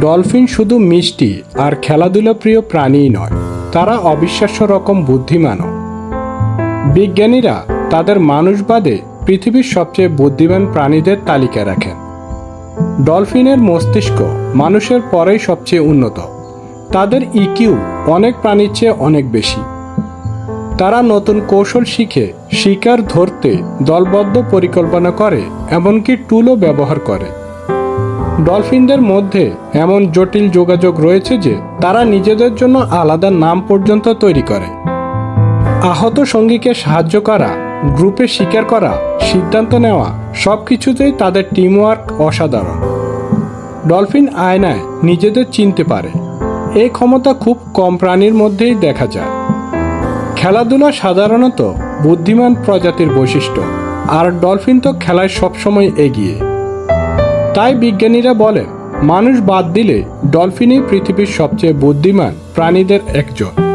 Dolphin শুধু মিষ্টি আর খেলাধুলা প্রিয় প্রাণীই নয়, তারা অবিশ্বাস্য রকম বুদ্ধিমানও বিজ্ঞানীরা তাদের মানুষবাদে পৃথিবীর সবচেয়ে বুদ্ধিমান প্রাণীদের তালিকা রাখেন। ডলফিনের মস্তিষ্ক মানুষের পরেই সবচেয়ে উন্নত। তাদের ইকিউ অনেক প্রাণীর চেয়ে অনেক বেশি। তারা নতুন কৌশল শিখে শিকার ধরতে দলবদ্ধ পরিকল্পনা করে, এমনকি টুলও ব্যবহার করে। ডলফিনদের মধ্যে এমন জটিল যোগাযোগ রয়েছে যে তারা নিজেদের জন্য আলাদা নাম পর্যন্ত তৈরি করে। আহত সঙ্গীকে সাহায্য করা, গ্রুপে শিকার করা, সিদ্ধান্ত নেওয়া সব কিছুতেই তাদের টিমওয়ার্ক অসাধারণ। ডলফিন আয়নায় নিজেদের চিনতে পারে। এই ক্ষমতা খুব কম প্রাণীর মধ্যেই দেখা যায়। খেলাধুলা সাধারণত বুদ্ধিমান প্রজাতির বৈশিষ্ট্য, আর ডলফিন তো খেলায় সবসময় এগিয়ে। তাই বিজ্ঞানীরা বলেন মানুষ বাদ দিলে ডলফিনই পৃথিবীর সবচেয়ে বুদ্ধিমান প্রাণীদের একজন।